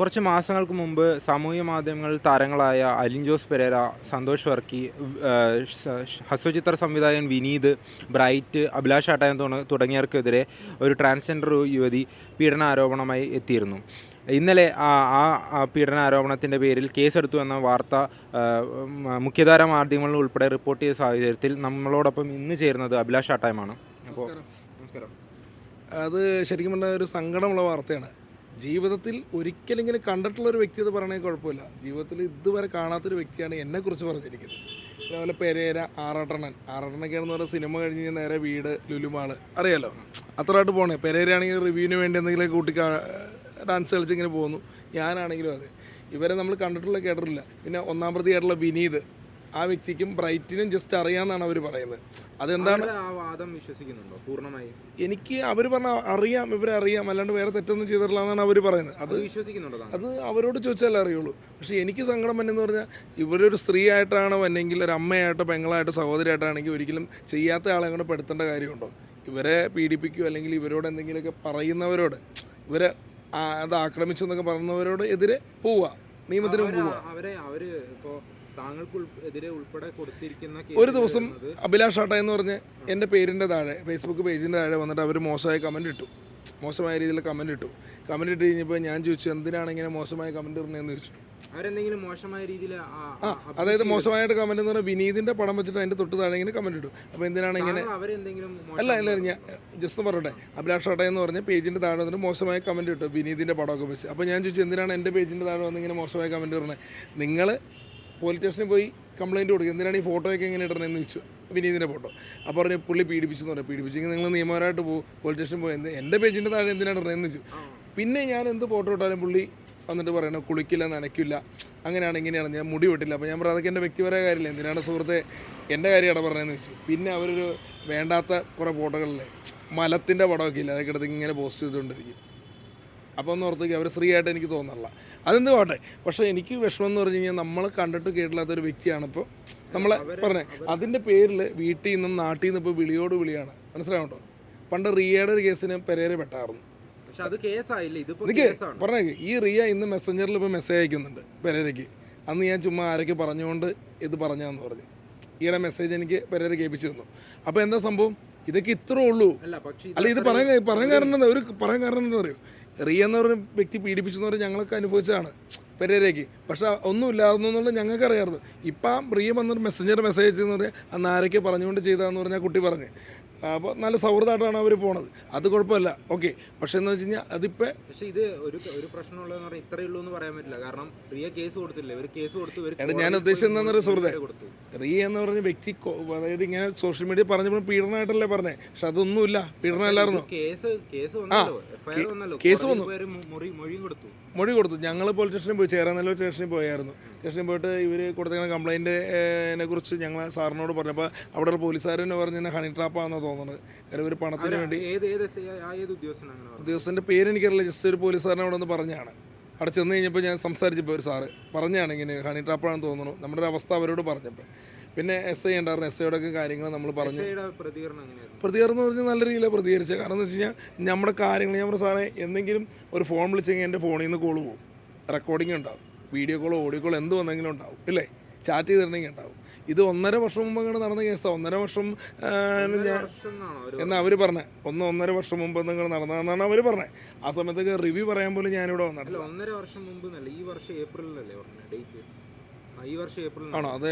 കുറച്ച് മാസങ്ങൾക്ക് മുമ്പ് സാമൂഹ്യ മാധ്യമങ്ങളിൽ താരങ്ങളായ അലിൻ ജോസ് പെരേര സന്തോഷ് വർക്കി ഹസ്വചിത്ര സംവിധായകൻ വിനീത് ബ്രൈറ്റ് അഭിലാഷ് ആട്ടായൻ തുട- തുടങ്ങിയവർക്കെതിരെ ഒരു ട്രാൻസ്ജെൻഡർ യുവതി പീഡനാരോപണമായി എത്തിയിരുന്നു. ഇന്നലെ ആ പീഡനാരോപണത്തിന്റെ പേരിൽ കേസെടുത്തു എന്ന വാർത്ത മുഖ്യധാര മാധ്യമങ്ങളിൽ ഉൾപ്പെടെ റിപ്പോർട്ട് ചെയ്ത സാഹചര്യത്തിൽ നമ്മളോടൊപ്പം ഇന്ന് ചേരുന്നത് അഭിലാഷ് ആട്ടായമാണ്. അപ്പോൾ നമസ്കാരം. അത് ശരിക്കും പറഞ്ഞാൽ ഒരു സങ്കടമുള്ള വാർത്തയാണ്. ജീവിതത്തിൽ ഒരിക്കലെങ്കിലും കണ്ടിട്ടുള്ള ഒരു വ്യക്തി അത് പറയണമെങ്കിൽ കുഴപ്പമില്ല. ജീവിതത്തിൽ ഇതുവരെ കാണാത്തൊരു വ്യക്തിയാണ് എന്നെക്കുറിച്ച് പറഞ്ഞിരിക്കുന്നത്. അതേപോലെ പെരേര ആറാട്ടണ്ണൻ. ആറാട്ടണ്ണൊക്കെയാണെന്ന് പറഞ്ഞാൽ സിനിമ കഴിഞ്ഞ് കഴിഞ്ഞാൽ നേരെ വീട് ലുലുമാൾ അറിയാലോ? അത്രയായിട്ട് പോണേ. പെരേരയാണെങ്കിൽ റിവ്യൂവിന് വേണ്ടി എന്തെങ്കിലും കൂട്ടി ഡാൻസ് കളിച്ചിങ്ങനെ പോകുന്നു. ഞാനാണെങ്കിലും അതെ. ഇവരെ നമ്മൾ കണ്ടിട്ടുള്ള കേട്ടിട്ടില്ല. പിന്നെ ഒന്നാം പ്രതി ആയിട്ടുള്ള വിനീത്. ആ വ്യക്തിക്കും ബ്രൈറ്റിനും ജസ്റ്റ് അറിയാമെന്നാണ് അവർ പറയുന്നത്. അതെന്താണ്? ആ വാദം വിശ്വസിക്കുന്നുണ്ടോ? പൂർണമായും? എനിക്ക് അവർ പറഞ്ഞ അറിയാം ഇവരെ അറിയാം അല്ലാണ്ട് വേറെ തെറ്റൊന്നും ചെയ്തിട്ടില്ല എന്നാണ് അവർ പറയുന്നത്. അത് വിശ്വസിക്കുന്നുണ്ടോ അത് അവരോട് ചോദിച്ചാലേ അറിയുള്ളൂ. പക്ഷേ എനിക്ക് സങ്കടം വന്നെന്ന് പറഞ്ഞാൽ ഇവരൊരു സ്ത്രീ ആയിട്ടാണോ അല്ലെങ്കിൽ ഒരു അമ്മയായിട്ടോ പെങ്ങളായിട്ടോ സഹോദരിയായിട്ടാണെങ്കിൽ ഒരിക്കലും ചെയ്യാത്ത ആളെ കൂടെ പെടുത്തേണ്ട കാര്യമുണ്ടോ? ഇവരെ പീഡിപ്പിക്കുകയോ അല്ലെങ്കിൽ ഇവരോട് എന്തെങ്കിലുമൊക്കെ പറയുന്നവരോട് ഇവരെ അത് ആക്രമിച്ചു എന്നൊക്കെ പറയുന്നവരോട് എതിരെ പോവുക. നിയമത്തിന് അവർ പോവുക. അവരെ അവർ ഇപ്പോ താങ്കൾക്ക് എതിരെ ഉൾപ്പെടെ കൊടുത്തിരിക്കുന്ന ഒരു ദിവസം അഭിലാഷ് ആട്ട എന്ന് പറഞ്ഞ് എന്റെ പേരിന്റെ താഴെ ഫേസ്ബുക്ക് പേജിന്റെ താഴെ വന്നിട്ട് അവർ മോശമായ കമന്റ് ഇട്ടു. മോശമായ രീതിയിൽ കമന്റ് ഇട്ടു. കമന്റ് ഇട്ട് കഴിഞ്ഞപ്പോൾ ഞാൻ ചോദിച്ചു എന്തിനാണ് ഇങ്ങനെ മോശമായ കമന്റ് ഇടുന്നതെന്ന് ചോദിച്ചു. അവരെന്തെങ്കിലും മോശമായ രീതിയിൽ ആ അതായത് മോശമായിട്ട് കമന്റ് എന്ന് പറഞ്ഞാൽ വിനീതിന്റെ പടം വെച്ചിട്ട് അതിന്റെ തൊട്ട് താഴെ ഇങ്ങനെ കമന്റ് ഇടും അപ്പോൾ എന്തിനാണ് ഇങ്ങനെ അല്ല അല്ല ഞാൻ ജസ്റ്റ് പറയട്ടെ. അഭിലാഷ് ആട്ട എന്ന് പറഞ്ഞ പേജിന്റെ താഴെ വന്നിട്ട് മോശമായ കമന്റ് ഇട്ടു വിനീതിന്റെ പടമൊക്കെ വെച്ച്. അപ്പോൾ ഞാൻ ചോദിച്ചു എന്തിനാണ് എന്റെ പേജിന്റെ താഴെ വന്ന് ഇങ്ങനെ മോശമായ കമന്റ് ഇടുന്നത്? നിങ്ങൾ പോലീസ് സ്റ്റേഷനിൽ പോയി കംപ്ലയിന്റ് കൊടുക്കുക എന്തിനാണ് ഈ ഫോട്ടോയൊക്കെ എങ്ങനെ ഇടണമെന്ന് ചോദിച്ചു. വിനീതിന്റെ ഫോട്ടോ അപ്പോൾ പറഞ്ഞു പുള്ളി പീഡിപ്പിച്ചെന്ന് പറഞ്ഞു. പീഡിപ്പിച്ചെങ്കിൽ നിങ്ങൾ നിയമപരമായിട്ട് പോകും പോലീസ് സ്റ്റേഷനിൽ പോയി എന്ത് എന്റെ പേജിന്റെ താഴെ എന്തിനാണ് ഇടണമെന്ന് ചോദിച്ചു. പിന്നെ ഞാൻ എന്ത് ഫോട്ടോ ഇട്ടാലും പുള്ളി വന്നിട്ട് പറയണം കുളിക്കില്ല നനയ്ക്കില്ല. അങ്ങനെയാണ് ഇങ്ങനെയാണ്. ഞാൻ മുടി വെട്ടില്ല. അപ്പോൾ ഞാൻ പറഞ്ഞു അതൊക്കെ എന്റെ വ്യക്തിപരമായ കാര്യമില്ല. എന്തിനാണ് സുഹൃത്തെ എന്റെ കാര്യം കാര്യമാണ് പറഞ്ഞതെന്ന് ചോദിച്ചു. പിന്നെ അവരൊരു വേണ്ടാത്ത കുറേ ഫോട്ടോകളിലെ മലത്തിന്റെ പടമൊക്കെ ഇല്ല? അതൊക്കെ എടുത്ത് ഇങ്ങനെ പോസ്റ്റ് ചെയ്തുകൊണ്ടിരിക്കും. അപ്പോൾ ഒന്ന് ഓർത്തേക്ക് അവർ ഫ്രീ ആയിട്ട് എനിക്ക് തോന്നണില്ല. അതെന്ത് പോട്ടെ? പക്ഷേ എനിക്ക് വിഷമം എന്ന് പറഞ്ഞു കഴിഞ്ഞാൽ നമ്മൾ കണ്ടിട്ട് കേട്ടില്ലാത്ത ഒരു വ്യക്തിയാണ് ഇപ്പോൾ നമ്മളെ പറഞ്ഞേ അതിന്റെ പേരിൽ വീട്ടിൽ നിന്നും നാട്ടിൽ നിന്ന് ഇപ്പോൾ വിളിയോട് വിളിയാണ്. മനസ്സിലാവട്ടോ പണ്ട് റിയയുടെ ഒരു കേസിന് പെരേരെ പെട്ടായിരുന്നു. എനിക്ക് പറഞ്ഞേക്ക് ഈ റിയ ഇന്ന് മെസ്സഞ്ചറിൽ ഇപ്പോൾ മെസ്സേജ് അയക്കുന്നുണ്ട് പെരേരയ്ക്ക് അന്ന് ഞാൻ ചുമ്മാ ആരൊക്കെ പറഞ്ഞുകൊണ്ട് ഇത് പറഞ്ഞാന്ന് പറഞ്ഞു. ഈയുടെ മെസ്സേജ് എനിക്ക് പെരേര കേൾപ്പിച്ചു തന്നു. അപ്പോൾ എന്താ സംഭവം? ഇതൊക്കെ ഇത്രേ ഉള്ളൂ. അല്ല ഇത് പറയാൻ പറയാൻ കാരണം എന്താ? ഒരു പറയാൻ കാരണം എന്താ പറയുക റിയ എന്ന് പറഞ്ഞ വ്യക്തി പീഡിപ്പിച്ചെന്ന് പറഞ്ഞാൽ ഞങ്ങളൊക്കെ അനുഭവിച്ചതാണ് പെരേരേക്ക്. പക്ഷെ ഒന്നുമില്ലായിരുന്നു എന്നുള്ളത് ഞങ്ങൾക്ക് അറിയാമായിരുന്നു ഇപ്പം റിയ വന്നൊരു മെസ്സഞ്ചർ മെസ്സേജ് എന്ന് പറഞ്ഞാൽ അന്ന് ആരൊക്കെ പറഞ്ഞുകൊണ്ട് ചെയ്തതെന്ന് പറഞ്ഞാൽ കുട്ടി പറഞ്ഞ്. അപ്പോൾ നല്ല സൗഹൃദമായിട്ടാണ് അവർ പോണത്. അത് കുഴപ്പമില്ല. ഓക്കെ പക്ഷേ എന്ന് വെച്ച് കഴിഞ്ഞാൽ അതിപ്പോൾ പക്ഷേ ഇത് ഒരു ഒരു പ്രശ്നമുള്ളതെന്ന് പറഞ്ഞാൽ ഇത്രയേ ഉള്ളൂ എന്ന് പറയാൻ പറ്റില്ല. കാരണം റിയ കേസ് കൊടുത്തില്ല? ഇവർ കേസ് കൊടുത്തു ഞാൻ ഉദ്ദേശിച്ചത് എന്നൊരു സുഹൃത്തെ? റിയ എന്ന് പറഞ്ഞ വ്യക്തി അതായത് ഇങ്ങനെ സോഷ്യൽ മീഡിയ പറഞ്ഞപ്പോൾ പീഡനമായിട്ടല്ലേ പറഞ്ഞേ? പക്ഷെ അതൊന്നുമില്ല. പീഡനമല്ലായിരുന്നു. കേസ് കേസ് വന്നല്ലോ. കേസ് ഒരു മൊഴി മൊഴിയും കൊടുത്തു. മൊഴി കൊടുത്തു. ഞങ്ങൾ പോലീസ് സ്റ്റേഷനിൽ പോയി. ചേരാനല്ലോ സ്റ്റേഷനിൽ പോയായിരുന്നു. സ്റ്റേഷനിൽ പോയിട്ട് ഇവർ കൊടുത്തിരിക്കുന്ന കംപ്ലൈന്റിനെ കുറിച്ച് ഞങ്ങൾ സാറിനോട് പറഞ്ഞപ്പോൾ അവിടെ പോലീസുകാരനെ പറഞ്ഞ ഹണി ട്രാപ്പാണെന്നാണ് തോന്നുന്നത്. കാര്യം ഒരു പണത്തിന് വേണ്ടി. ഉദ്യോഗസ്ഥന്റെ പേരെനിക്കറിയില്ല ഉദ്യോഗസ്ഥന്റെ പേര് എനിക്കറിയില്ല. ജസ്റ്റ് ഒരു പോലീസുകാരനെ അവിടെ നിന്ന് പറഞ്ഞാണ് അവിടെ ചെന്ന് കഴിഞ്ഞപ്പോൾ ഞാൻ സംസാരിച്ചപ്പോൾ ഒരു സാറ് പറഞ്ഞാണ് ഇങ്ങനെ ഹണി ട്രാപ്പാണെന്ന് തോന്നുന്നു. നമ്മുടെ ഒരു അവസ്ഥ അവരോട് പറഞ്ഞപ്പോൾ പിന്നെ എസ് ഐ ഉണ്ടായിരുന്നു. എസ് ഐയോടൊക്കെ കാര്യങ്ങൾ നമ്മൾ പറഞ്ഞു. പ്രതികരണം എന്ന് പറഞ്ഞാൽ നല്ല രീതിയിലാണ് പ്രതികരിച്ചത്. കാരണം എന്ന് വെച്ച് കഴിഞ്ഞാൽ നമ്മുടെ കാര്യങ്ങൾ ഞാൻ പറഞ്ഞ സാറേ എന്തെങ്കിലും ഒരു ഫോൺ വിളിച്ചെങ്കിൽ എന്റെ ഫോണിൽ നിന്ന് കോൾ പോകും. റെക്കോർഡിംഗ് ഉണ്ടാവും. വീഡിയോ കോളോ ഓഡിയോ കോളോ എന്ത് വന്നെങ്കിലും ഉണ്ടാവും. ഇല്ലേ? ചാറ്റ് ചെയ്തിട്ടുണ്ടെങ്കിൽ ഉണ്ടാവും. ഇത് ഒന്നര വർഷം മുമ്പ് അങ്ങനെ നടന്ന കേസാണ് ഒന്നര വർഷം എന്നാ അവർ പറഞ്ഞത് ഒന്ന് ഒന്നര വർഷം മുമ്പ് നിങ്ങൾ നടന്നതെന്നാണ് അവർ പറഞ്ഞത് ആ സമയത്തൊക്കെ റിവ്യൂ പറയാൻ പോലും ഞാനിവിടെ വന്നിട്ടില്ല. ഒന്നര വർഷം മുമ്പ് ഈ വർഷം ഏപ്രിലല്ലേ ഡേറ്റ് ഈ വർഷം ഏപ്രിൽ ആണോ? അത്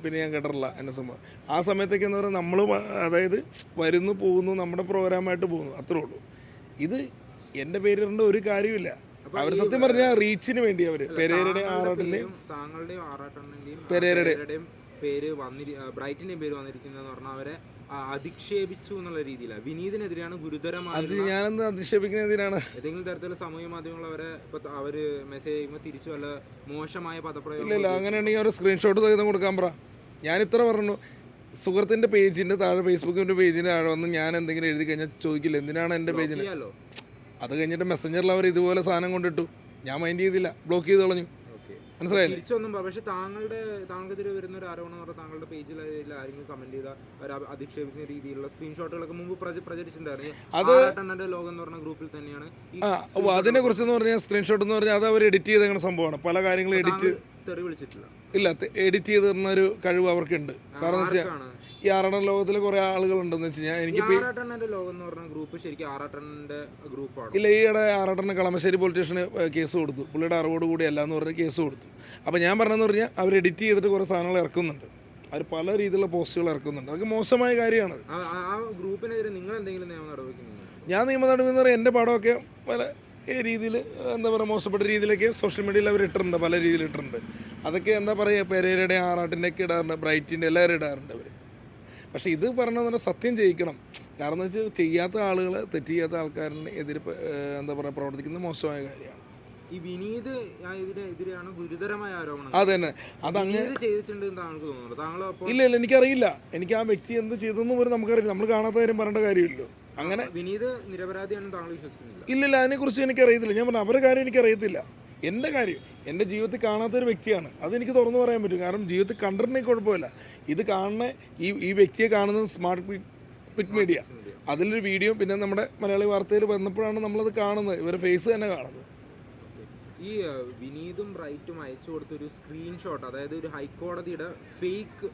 പിന്നെ ഞാൻ കേട്ടിട്ടില്ല എന്നെ സംഭവം ആ സമയത്തൊക്കെ എന്ന് പറഞ്ഞാൽ നമ്മൾ അതായത് വരുന്നു പോകുന്നു നമ്മുടെ പ്രോഗ്രാമായിട്ട് പോകുന്നു അത്രേ ഉള്ളൂ. ഇത് എന്റെ പേരിടേണ്ട ഒരു കാര്യമില്ല അവർ സത്യം പറഞ്ഞാൽ റീച്ചിന് വേണ്ടി അവർ പെരേരുടെ ആറാട്ടിന്റെയും പെരേരയുടെ- പേര് വന്നിരി ബ്രൈറ്റിന്റെ പേര് വന്നിരിക്കുന്നതെന്ന് പറഞ്ഞാൽ അവരെ അധിക്ഷേപിച്ചു എന്നുള്ള രീതിയിലാണ് വിനീതിനെതിരെയാണ് ഗുരുതരമായ അത് ഞാനെന്ത് അധിക്ഷേപിക്കുന്ന എന്തിനാണ് ഏതെങ്കിലും തരത്തിലുള്ള സമൂഹ മാധ്യമങ്ങൾ അവരെ ഇപ്പൊ അവർ മെസ്സേജ് ചെയ്യുമ്പോൾ തിരിച്ചു വല്ല മോശമായ പദപ്രയോഗം ഇല്ല അങ്ങനെയാണെങ്കിൽ ഒരു സ്ക്രീൻഷോട്ട് സഹിതം കൊടുക്കാൻ പറ. ഞാൻ ഇത്ര പറഞ്ഞു. സുഹൃത്തിന്റെ പേജിന്റെ താഴെ ഫേസ്ബുക്കിന്റെ പേജിന്റെ താഴെ വന്ന് ഞാൻ എന്തെങ്കിലും എഴുതി കഴിഞ്ഞാൽ ചോദിക്കില്ല. എന്തിനാണ് എന്റെ പേജിന്? ചെയ്യാലോ? അത് കഴിഞ്ഞിട്ട് മെസ്സഞ്ചറിൽ അവർ ഇതുപോലെ സാധനം കൊണ്ടിട്ടു. ഞാൻ മൈൻഡ് ചെയ്തില്ല. ബ്ലോക്ക് ചെയ്ത് കളഞ്ഞു. മനസ്സിലായില്ലേ? തിരിച്ചൊന്നും പറ- പക്ഷെ താങ്കളുടെ താങ്കൾക്കെതിരെ വരുന്ന ഒരു ആരോപണം എന്ന് പറഞ്ഞാൽ താങ്കളുടെ പേജിൽ ആരെങ്കിലും കമന്റ് ചെയ്ത അധിക്ഷേപിക്കുന്ന രീതിയിലുള്ള സ്ക്രീൻഷോട്ടുകളൊക്കെ മുമ്പ് പ്രച- പ്രചരിച്ചിട്ടുണ്ടായിരുന്നു. ലോകം എന്ന് പറഞ്ഞ ഗ്രൂപ്പിൽ തന്നെയാണ് എന്ന് അതിനെ കുറിച്ച് പറഞ്ഞാൽ സ്ക്രീൻഷോട്ട് എന്ന് പറഞ്ഞാൽ അത് അവർ എഡിറ്റ് ചെയ്ത സംഭവമാണ്. പല കാര്യങ്ങളും എഡിറ്റ് ഇല്ല എഡിറ്റ് ചെയ്ത് തരുന്ന ഒരു കഴിവ് അവർക്കുണ്ട്. കാരണം എന്ന് ഈ ആറണ ലോകത്തിൽ കുറേ ആളുകളുണ്ടെന്ന് വെച്ച് കഴിഞ്ഞാൽ എനിക്ക് ആറാട്ടെണ്ണന്റെ ലോകം എന്ന് പറഞ്ഞ ഗ്രൂപ്പ് ശരിക്കും ആറാട്ടെണ്ണന്റെ ഗ്രൂപ്പാണ് ഇല്ല ഈയിടെ ആറാട്ടണ്ണ കളമശ്ശേരി പോലീസ് സ്റ്റേഷന് കേസ് കൊടുത്തു. പുള്ളിയുടെ അറിവോട് കൂടി അല്ല എന്ന് പറഞ്ഞ് കേസ് കൊടുത്തു. അപ്പോൾ ഞാൻ പറഞ്ഞതെന്ന് പറഞ്ഞാൽ അവർ എഡിറ്റ് ചെയ്തിട്ട് കുറേ സാധനങ്ങൾ ഇറക്കുന്നുണ്ട്. അവർ പല രീതിയിലുള്ള പോസ്റ്റുകൾ ഇറക്കുന്നുണ്ട്. അതൊക്കെ മോശമായ കാര്യമാണ്. ഗ്രൂപ്പിനെതിരെ നിങ്ങൾ എന്തെങ്കിലും നിയമം ഞാൻ നിയമ നടപടി എന്ന് പറയുന്നത് എന്റെ പടമൊക്കെ പല രീതിയിൽ എന്താ പറയുക മോശപ്പെട്ട രീതിയിലൊക്കെ സോഷ്യൽ മീഡിയയിൽ അവർ ഇട്ടിട്ടുണ്ട് പല രീതിയിൽ ഇട്ടിട്ടുണ്ട്. അതൊക്കെ എന്താ പറയുക പെരേരയുടെ ആറാട്ടിന്റെ ഒക്കെ ഇടാറുണ്ട് ബ്രൈറ്റിന്റെ എല്ലാവരും ഇടാറുണ്ട് അവർ പക്ഷേ ഇത് പറഞ്ഞതെന്ന് പറഞ്ഞാൽ സത്യം ചെയ്യിക്കണം കാരണം എന്ന് വെച്ചാൽ ചെയ്യാത്ത ആളുകൾ തെറ്റ് ചെയ്യാത്ത ആൾക്കാരിന് എതിരെ എന്താ പറയുക പ്രവർത്തിക്കുന്നത് മോശമായ കാര്യമാണ്. ഈ വിനീത് എതിരെയാണ് ഗുരുതരമായ ആരോപണം. അത് തന്നെ. അതങ്ങ് അങ്ങനെ ചെയ്തിട്ടുണ്ട് താങ്കൾക്ക് തോന്നുന്നു താങ്കൾ ഇല്ല ഇല്ല എനിക്കറിയില്ല. എനിക്ക് ആ വ്യക്തി എന്ത് ചെയ്തെന്ന് പോലും നമുക്കറിയില്ല. നമ്മൾ കാണാത്ത കാര്യം പറയേണ്ട കാര്യമില്ലല്ലോ. അങ്ങനെ വിനീത് നിരപരാധിയാണെന്ന് താങ്കൾ വിശ്വസിക്കുന്നില്ല. ഇല്ല അതിനെക്കുറിച്ച് എനിക്കറിയത്തില്ല. ഞാൻ പറഞ്ഞു അവരുടെ കാര്യം എനിക്കറിയത്തില്ല. എന്റെ കാര്യം എന്റെ ജീവിതത്തിൽ കാണാത്ത ഒരു വ്യക്തിയാണ്. അതെനിക്ക് തുറന്നു പറയാൻ പറ്റും. കാരണം ജീവിതത്തിൽ കണ്ടിട്ടുണ്ടെങ്കിൽ കുഴപ്പമില്ല. ഇത് കാണുന്ന ഈ ഈ വ്യക്തിയെ കാണുന്നത് സ്മാർട്ട് പിക് മീഡിയ അതിലൊരു വീഡിയോ പിന്നെ നമ്മുടെ മലയാളി വാർത്തയിൽ വന്നപ്പോഴാണ് നമ്മളത് കാണുന്നത്. ഇവരുടെ ഫേസ് തന്നെ കാണുന്നത്. ഈ വിനീതും റൈറ്റും അയച്ചു കൊടുത്തൊരു സ്ക്രീൻഷോട്ട് അതായത് ഒരു ഹൈക്കോടതിയുടെ ഫേക്ക്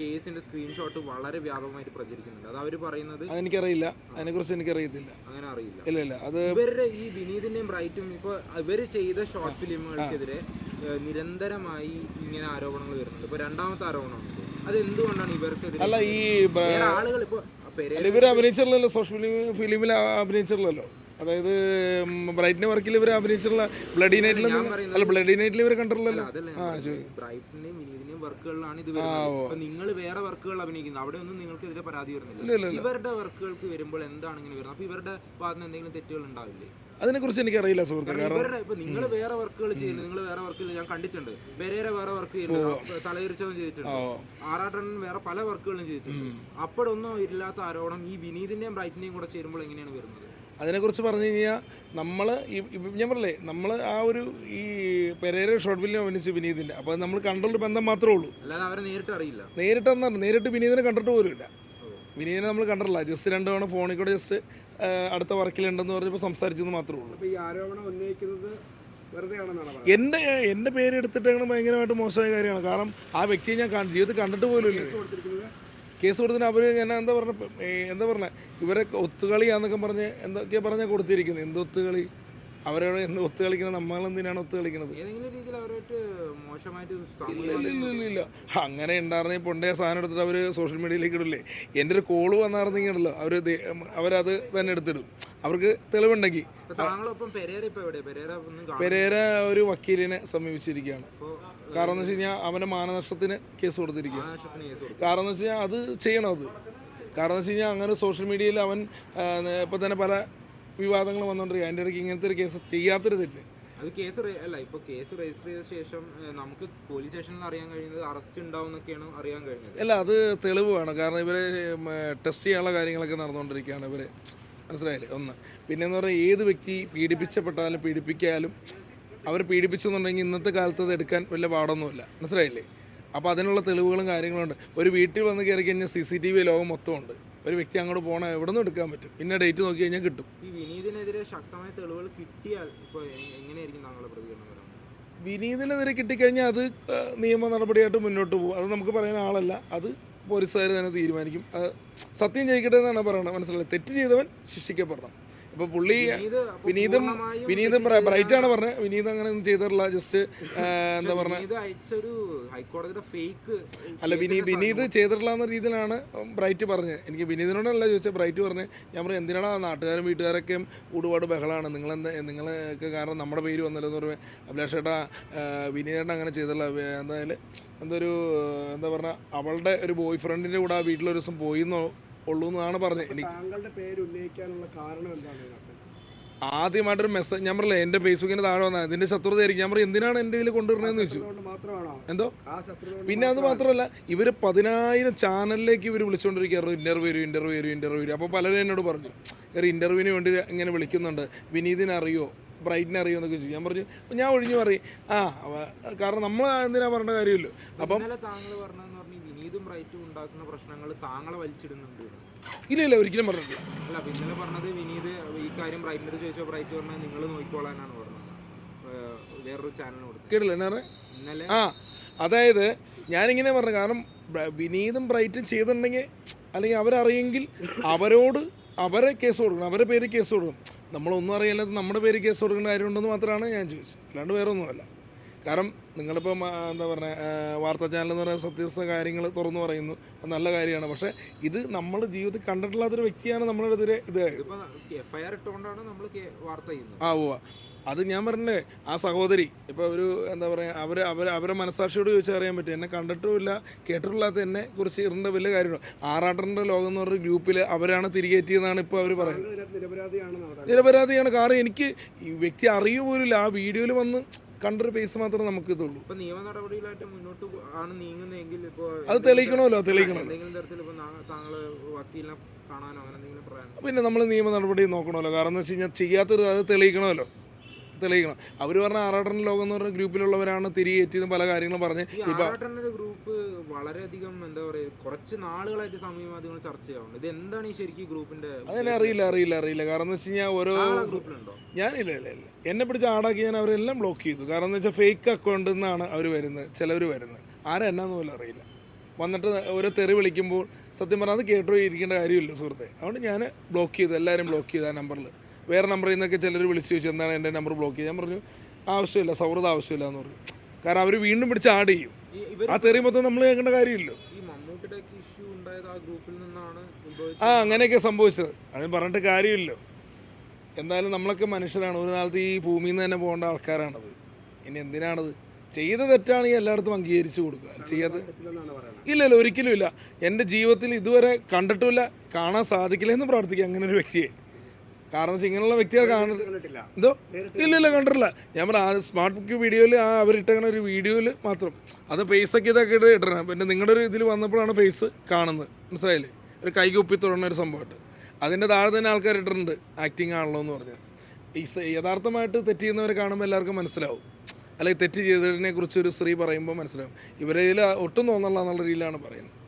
കേസിന്റെ സ്ക്രീൻഷോട്ട് വളരെ വ്യാപകമായിട്ട് പ്രചരിക്കുന്നുണ്ട്. അത് അവർ പറയുന്നത് അതെനിക്കറിയില്ല. അതിനെക്കുറിച്ച് എനിക്കറിയത്തില്ല. അങ്ങനെ അറിയില്ല. ഇല്ല ഇല്ല. അത് ഇവരുടെ ഈ വിനീതിന്റെയും റൈറ്റും ഇപ്പൊ ഇവർ ചെയ്ത ഷോർട്ട് ഫിലിമുകൾക്കെതിരെ നിരന്തരമായി ഇങ്ങനെ ആരോപണങ്ങൾ വരുന്നുണ്ട്. ഇപ്പൊ രണ്ടാമത്തെ ആരോപണം അത് എന്തുകൊണ്ടാണ് ഇവർക്കെതിരെ അല്ല ഈ ആളുകൾ ഇപ്പൊ ഇവർ അഭിനയിച്ചിട്ടുള്ളല്ലോ സോഷ്യൽ ഫിലിം ഫിലിമിൽ അഭിനയിച്ചിട്ടുള്ളല്ലോ അതായത് ബ്രൈറ്റിന് വർക്കിൽ ഇവർ അഭിനയിച്ചിട്ടുള്ള ബ്ലഡി നൈറ്റിൽ അല്ല ബ്ലഡി നൈറ്റിൽ ഇവർ കണ്ടിട്ടുള്ളല്ലോ ആ ശരി. ബ്രൈറ്റിന്റെയും വിനീതിന്റെയും വർക്കുകളിലാണ് ഇത് വരുന്നത്. നിങ്ങൾ വേറെ വർക്കുകൾ അഭിനയിക്കുന്നത് അവിടെ ഒന്നും നിങ്ങൾക്കെതിരെ പരാതി വരുന്നില്ല. ഇവരുടെ വർക്കുകൾക്ക് വരുമ്പോൾ എന്താണ് ഇങ്ങനെ വരുന്നത്? അപ്പൊ ഇവരുടെ ഭാഗത്ത് എന്തെങ്കിലും തെറ്റുകൾ ഉണ്ടാവില്ലേ? അതിനെക്കുറിച്ച് എനിക്കറിയില്ല സുഹൃത്തെ. കാരണം നിങ്ങൾ വേറെ വർക്കുകൾ ചെയ്യുന്നു നിങ്ങൾ വേറെ വർക്കുകൾ ഞാൻ കണ്ടിട്ടുണ്ട്. പെരേര വേറെ വർക്ക് ചെയ്യുന്നുണ്ട് തലയിരിച്ചവൻ ചെയ്തിട്ടുണ്ട്. ആറാട്ടണ്ണൻ വേറെ പല വർക്കുകളും ചെയ്തിട്ടുണ്ട്. അപ്പോഴൊന്നും ഇല്ലാത്ത ആരോപണം ഈ വിനീതിന്റെയും ബ്രൈറ്റിന്റെയും കൂടെ ചേരുമ്പോൾ എങ്ങനെയാണ് വരുന്നത്? അതിനെക്കുറിച്ച് പറഞ്ഞു കഴിഞ്ഞാൽ നമ്മൾ ഞാൻ പറഞ്ഞില്ലേ നമ്മൾ ആ ഒരു ഈ പെരേര ഷോർട്ട് ഫിലിം അഭിനയിച്ചു വിനീതിന്റെ അപ്പോൾ നമ്മൾ കണ്ടുള്ള ബന്ധം മാത്രമേ ഉള്ളൂ. നേരിട്ട് അറിയില്ല. നേരിട്ടെന്ന് പറഞ്ഞു നേരിട്ട് വിനീതിനെ കണ്ടിട്ട് പോലുമില്ല വിനീതിനെ നമ്മൾ കണ്ടിട്ടില്ല. ജസ്റ്റ് രണ്ട് തവണ ഫോണിൽ കൂടെ ജസ്റ്റ് അടുത്ത വർക്കിലുണ്ടെന്ന് പറഞ്ഞപ്പോൾ സംസാരിച്ചെന്ന് മാത്രമേ ഉള്ളൂ. ഈ ആരോപണം ഉന്നയിക്കുന്നത് എന്റെ എന്റെ പേര് എടുത്തിട്ടാണ് ഭയങ്കരമായിട്ട് മോശമായ കാര്യമാണ്. കാരണം ആ വ്യക്തിയെ ഞാൻ ജീവിതത്തിൽ കണ്ടിട്ട് പോലും ഇല്ല. കേസ് കൊടുത്തിന് അവർ ഞാൻ എന്താ പറഞ്ഞ എന്താ പറഞ്ഞ ഇവരെ ഒത്തുകളിയാന്നൊക്കെ പറഞ്ഞ് എന്തൊക്കെയാ പറഞ്ഞാൽ കൊടുത്തിരിക്കുന്നത് എന്ത് അവരോട് എന്ത് ഒത്തുകളിക്കുന്നത് നമ്മളെന്തിനാണ് നമ്മൾ ഏതെങ്കിലും രീതിയിൽ കളിക്കുന്നത് ഇല്ല അങ്ങനെ ഉണ്ടായിരുന്നെ പൊണ്ടേ സാധനം എടുത്തിട്ട് അവർ സോഷ്യൽ മീഡിയയിലേക്ക് ഇടില്ലേ എന്റെ ഒരു കോൾ വന്നായിരുന്നെങ്കിലല്ലോ അവർ അവരത് തന്നെ എടുത്തിടും. അവർക്ക് തെളിവുണ്ടെങ്കിൽ പെരേര. ഒരു വക്കീലിനെ സമീപിച്ചിരിക്കുകയാണ്. കാരണം എന്ന് വെച്ച് കഴിഞ്ഞാൽ അവന്റെ മാനനഷ്ടത്തിന് കേസ് കൊടുത്തിരിക്കുകയാണ്. കാരണം എന്ന് വെച്ച് കഴിഞ്ഞാൽ അത് ചെയ്യണം അത്. കാരണം എന്ന് വെച്ച് കഴിഞ്ഞാൽ അങ്ങനെ സോഷ്യൽ മീഡിയയിൽ അവൻ ഇപ്പം തന്നെ പല വിവാദങ്ങൾ വന്നുകൊണ്ടിരിക്കുക അതിന്റെ ഇടയ്ക്ക് ഇങ്ങനത്തെ ഒരു കേസ് ചെയ്യാത്തൊരു തെറ്റ്. അത് കേസ് അല്ല ഇപ്പൊ കേസ് രജിസ്റ്റർ ചെയ്ത ശേഷം നമുക്ക് പോലീസ് സ്റ്റേഷനിൽ അറിയാൻ കഴിയുന്നത് അറസ്റ്റ് ഉണ്ടാവും എന്നൊക്കെയാണ് അറിയാൻ കഴിഞ്ഞത്. അല്ല അത് തെളിവ് വേണം. കാരണം ഇവർ ടെസ്റ്റ് ചെയ്യാനുള്ള കാര്യങ്ങളൊക്കെ നടന്നുകൊണ്ടിരിക്കുകയാണ് ഇവർ മനസ്സിലായില്ലേ? ഒന്ന്. പിന്നെന്ന് പറഞ്ഞാൽ ഏത് വ്യക്തി പീഡിപ്പിച്ചപ്പെട്ടാലും പീഡിപ്പിക്കാലും അവർ പീഡിപ്പിച്ചെന്നുണ്ടെങ്കിൽ ഇന്നത്തെ കാലത്ത് അത് എടുക്കാൻ വലിയ പാടൊന്നുമില്ല. മനസ്സിലായില്ലേ? അപ്പോൾ അതിനുള്ള തെളിവുകളും കാര്യങ്ങളുണ്ട് ഒരു വീട്ടിൽ വന്ന് കയറി കഴിഞ്ഞാൽ സി സി ടി വി ലോകം മൊത്തമുണ്ട് ഒരു വ്യക്തി അങ്ങോട്ട് പോണ എവിടെ നിന്നും എടുക്കാൻ പറ്റും? പിന്നെ ഡേറ്റ് നോക്കി കഴിഞ്ഞാൽ കിട്ടും. ഈ വിനീതിനെതിരെ ശക്തമായ തെളിവുകൾ കിട്ടിയാൽ എങ്ങനെയായിരിക്കും താങ്കളുടെ പ്രതികരണം വരാൻ? വിനീതിനെതിരെ കിട്ടിക്കഴിഞ്ഞാൽ അത് നിയമ നടപടിയായിട്ട് മുന്നോട്ട് പോകും. അത് നമുക്ക് പറയുന്ന ആളല്ല. അത് പോലീസുകാർ തന്നെ തീരുമാനിക്കും. സത്യം ചെയ്യിക്കട്ടെ എന്നാണ് പറയുന്നത് മനസ്സിലായി തെറ്റ് ചെയ്തവൻ ശിക്ഷിക്കപ്പെടണം. ഇപ്പോൾ പുള്ളി വിനീത് അപ്പൊ വിനീതും ബ്രൈറ്റാണ് പറഞ്ഞത് വിനീത് അങ്ങനെ ഒന്നും ചെയ്തിട്ടില്ല. ജസ്റ്റ് എന്താ പറഞ്ഞ? വിനീത് അയച്ചൊരു ഹൈക്കോടതിയുടെ ഫേക്ക് അല്ല വിനീ വിനീത് ചെയ്തിട്ടില്ല എന്ന രീതിയിലാണ് ബ്രൈറ്റ് പറഞ്ഞത് എനിക്ക് വിനീതിനോടല്ല ചോദിച്ചത്. ബ്രൈറ്റ് പറഞ്ഞ് ഞാൻ പറഞ്ഞു എന്തിനാണ് നാട്ടുകാരും വീട്ടുകാരൊക്കെയും ഒരുപാട് ബഹളമാണ് നിങ്ങൾ നിങ്ങളൊക്കെ കാരണം നമ്മുടെ പേര് വന്നല്ലോ എന്ന് അഭിലാഷ് ചേട്ടാ വിനീതേട്ടൻ അങ്ങനെ ചെയ്തിട്ടില്ല. എന്തായാലും എന്തൊരു എന്താ പറഞ്ഞാൽ അവളുടെ ഒരു ബോയ് ഫ്രണ്ടിന്റെ കൂടെ ആ വീട്ടിലൊരു ദിവസം പോയി എന്നോ ഉള്ളൂ എന്നാണ് പറഞ്ഞത്. എനിക്ക് താങ്കളുടെ പേര് ഉന്നയിക്കാനുള്ള കാരണം എന്താണ്? ആദ്യമായിട്ടൊരു മെസ്സേജ് ഞാൻ പറഞ്ഞില്ലേ എന്റെ ഫേസ്ബുക്കിന്റെ താഴെ വന്നാൽ അതിന്റെ ശത്രുതയായിരിക്കും ഞാൻ പറയും എന്തിനാണ് എന്റെ ഇതിൽ കൊണ്ടുവരുന്നതെന്ന് ചോദിച്ചു. എന്തോ? പിന്നെ അത് മാത്രമല്ല ഇവർ പതിനായിരം ചാനലിലേക്ക് ഇവർ വിളിച്ചുകൊണ്ടിരിക്കുകയായിരുന്നു ഇന്റർവ്യൂ വരും ഇന്റർവ്യൂ വരും ഇന്റർവ്യൂ വരും. അപ്പോൾ പലരും എന്നോട് പറഞ്ഞു ഒരു ഇന്റർവ്യൂവിന് വേണ്ടി ഇങ്ങനെ വിളിക്കുന്നുണ്ട്. വിനീതിനെ അറിയോ? ബ്രൈറ്റിനെ അറിയുമെന്നൊക്കെ ചോദിച്ചു. ഞാൻ പറഞ്ഞു ഞാൻ ഒഴിഞ്ഞു പറയും. ആ കാരണം നമ്മൾ എന്തിനാ പറഞ്ഞ കാര്യമല്ലോ. അപ്പം വിനീതും ബ്രൈറ്റും ഉണ്ടാക്കുന്ന പ്രശ്നങ്ങൾ താങ്കളെ വലിച്ചിടുന്നുണ്ട്. ഇല്ല ഇല്ല ഒരിക്കലും പറഞ്ഞിട്ടില്ല. അല്ല ഇന്നലെ പറഞ്ഞത് വിനീത് ഈ കാര്യം ബ്രൈറ്റിന്റെ ചോദിച്ചോ ചോദിച്ചപ്പോൾ ബ്രൈറ്റ് പറഞ്ഞാൽ നിങ്ങൾ നോക്കിക്കോളാനാണ് പറഞ്ഞത്. വേറൊരു ചാനലിന് കൊടുത്തത് കേട്ടില്ല എന്നാ ഇന്നലെ? ആ അതായത് ഞാനിങ്ങനെ പറഞ്ഞു കാരണം വിനീതും ബ്രൈറ്റും ചെയ്തിട്ടുണ്ടെങ്കിൽ അല്ലെങ്കിൽ അവരറിയെങ്കിൽ അവരോട് അവരെ കേസ് കൊടുക്കണം അവരെ പേര് കേസ് കൊടുക്കണം. നമ്മളൊന്നും അറിയില്ലാത്ത നമ്മുടെ പേര് കേസ് കൊടുക്കേണ്ട കാര്യമുണ്ടെന്ന് മാത്രമാണ് ഞാൻ ചോദിച്ചത്. അല്ലാണ്ട് വേറെ ഒന്നുമല്ല കാരണം നിങ്ങളിപ്പം ആ, എന്താ പറയുക വാർത്താ ചാനൽ എന്ന് പറയുന്ന സത്യസ്ഥ കാര്യങ്ങൾ തുറന്നു പറയുന്നു. നല്ല കാര്യമാണ്. പക്ഷേ ഇത് നമ്മൾ ജീവിതത്തിൽ കണ്ടിട്ടില്ലാത്തൊരു വ്യക്തിയാണ് നമ്മളെതിരെ ഇത്. ആ ഉവ്വ. അത് ഞാൻ പറഞ്ഞേ ആ സഹോദരി ഇപ്പോൾ ഒരു എന്താ പറയുക അവർ അവർ അവരെ മനസ്സാക്ഷിയോട് ചോദിച്ചാൽ അറിയാൻ പറ്റും. എന്നെ കണ്ടിട്ടുമില്ല കേട്ടിട്ടില്ലാത്ത എന്നെ കുറിച്ച് ഇറേണ്ട വലിയ കാര്യമാണ്. ആറാട്ടറിന്റെ ലോകം എന്ന് പറഞ്ഞ ഗ്രൂപ്പിൽ അവരാണ് തിരികെറ്റിയെന്നാണ് ഇപ്പോൾ അവർ പറയുന്നത്. നിരപരാധിയാണ്. കാരണം എനിക്ക് ഈ വ്യക്തി അറിയുപോലും ആ വീഡിയോയിൽ വന്ന് കണ്ടൊരു പേസ് മാത്രമേ നമുക്ക് ഇതുള്ളൂ ഇപ്പൊ നിയമ നടപടിയിലായിട്ട് മുന്നോട്ട് ആണ് നീങ്ങുന്നതെങ്കിൽ ഇപ്പോ അത് തെളിയിക്കണമല്ലോ തെളിയിക്കണം. എന്തെങ്കിലും തരത്തിൽ ഇപ്പൊ താങ്കൾ വക്കീലിനെ കാണാനോ അങ്ങനെ എന്തെങ്കിലും പറയാനോ പിന്നെ നമ്മൾ നിയമ നടപടി നോക്കണമല്ലോ. കാരണം എന്ന് വെച്ച് കഴിഞ്ഞാൽ ചെയ്യാത്തൊരു അത് തെളിയിക്കണമല്ലോ. തെളിയിക്കണം. അവർ പറഞ്ഞ ആറാട്ടൻ ലോകം എന്ന് പറഞ്ഞ ഗ്രൂപ്പിലുള്ളവരാണ് തിരികെ പല കാര്യങ്ങളും പറഞ്ഞ് ഇപ്പം ഗ്രൂപ്പ് വളരെയധികം എന്താ പറയുക കുറച്ച് നാളുകളായിട്ട് സമയ മാധ്യമങ്ങൾ ചർച്ച ചെയ്യാറുണ്ട്. ഇത് എന്താണ് ഈ ശരിക്കും ഗ്രൂപ്പിന്റെ അതെന്നെ അറിയില്ല അറിയില്ല അറിയില്ല. കാരണം എന്ന് വെച്ച് കഴിഞ്ഞാൽ ഓരോ ഗ്രൂപ്പിലുണ്ടോ? ഞാനില്ല ഇല്ല ഇല്ല. എന്നെ പിടിച്ച് ആടാക്കി ഞാൻ അവരെല്ലാം ബ്ലോക്ക് ചെയ്തു. കാരണം എന്ന് വെച്ചാൽ ഫേക്ക് അക്കൗണ്ട് നിന്നാണ് അവർ വരുന്നത് ചിലവർ വരുന്നത്. ആരാ എന്നാന്ന് പോലും അറിയില്ല. വന്നിട്ട് ഓരോ തെറി വിളിക്കുമ്പോൾ സത്യം പറഞ്ഞാൽ അത് കേട്ടോ ഇരിക്കേണ്ട കാര്യമില്ല സുഹൃത്തെ. അതുകൊണ്ട് ഞാൻ ബ്ലോക്ക് ചെയ്തു എല്ലാവരും ബ്ലോക്ക് ചെയ്തു ആ നമ്പറിൽ വേറെ നമ്പറിൽ നിന്നൊക്കെ ചിലർ വിളിച്ച് ചോദിച്ചു എന്താണ് എന്റെ നമ്പർ ബ്ലോക്ക് ചെയ്യാൻ? ഞാൻ പറഞ്ഞു ആവശ്യമില്ല സൗഹൃദം ആവശ്യമില്ല എന്ന് പറഞ്ഞു. കാരണം അവർ വീണ്ടും പിടിച്ച് ആഡ് ചെയ്യും. ആ തെറി മൊത്തം നമ്മൾ കേൾക്കേണ്ട കാര്യമില്ലല്ലോ. ഈ ആ അങ്ങനെയൊക്കെ സംഭവിച്ചത്. അതിന് പറഞ്ഞിട്ട് കാര്യമില്ലല്ലോ. എന്തായാലും നമ്മളൊക്കെ മനുഷ്യരാണ്. ഒരു കാലത്ത് ഈ ഭൂമിയിൽ നിന്ന് തന്നെ പോകേണ്ട ആൾക്കാരാണത്. ഇനി എന്തിനാണത്? ചെയ്ത തെറ്റാണ് തെറ്റാണെങ്കിൽ എല്ലായിടത്തും അംഗീകരിച്ചു കൊടുക്കുക. ചെയ്യാതെ പറ്റില്ലെന്നാണ് പറയുന്നത്. ഇല്ലല്ലോ ഒരിക്കലും ഇല്ല. എന്റെ ജീവിതത്തിൽ ഇതുവരെ കണ്ടിട്ടില്ല കാണാൻ സാധിക്കില്ല എന്ന് പ്രാർത്ഥിക്കുക അങ്ങനെ ഒരു വ്യക്തിയെ. കാരണം വെച്ചാൽ ഇങ്ങനെയുള്ള വ്യക്തികൾ കാണ എന്തോ? ഇല്ല ഇല്ല കണ്ടിട്ടില്ല. ഞാൻ പറഞ്ഞ ആ സ്മാർട്ട് ബുക്ക് വീഡിയോയിൽ ആ അവരിട്ടങ്ങനെ ഒരു വീഡിയോയിൽ മാത്രം. അത് ഫേസൊക്കെ ഇതൊക്കെ ഇട്ട് ഇടണം. പിന്നെ നിങ്ങളുടെ ഒരു ഇതിൽ വന്നപ്പോഴാണ് ഫേസ് കാണുന്നത്. മനസ്സിലായില്ലേ? ഒരു കൈകൊപ്പി തുടങ്ങുന്ന ഒരു സംഭവമായിട്ട്. അതിന്റെ താഴെ തന്നെ ആൾക്കാർ ഇട്ടിട്ടുണ്ട്. ആക്ടിങ് ആണല്ലോ എന്ന് പറഞ്ഞ്. ഈ യഥാർത്ഥമായിട്ട് തെറ്റ് ചെയ്യുന്നവരെ കാണുമ്പോൾ എല്ലാവർക്കും മനസ്സിലാവും. അല്ലെങ്കിൽ തെറ്റ് ചെയ്തതിനെ കുറിച്ച് ഒരു സ്ത്രീ പറയുമ്പോൾ മനസ്സിലാവും. ഇവരെ ഇതിൽ ഒട്ടും തോന്നല്ല എന്നുള്ള രീതിയിലാണ് പറയുന്നത്.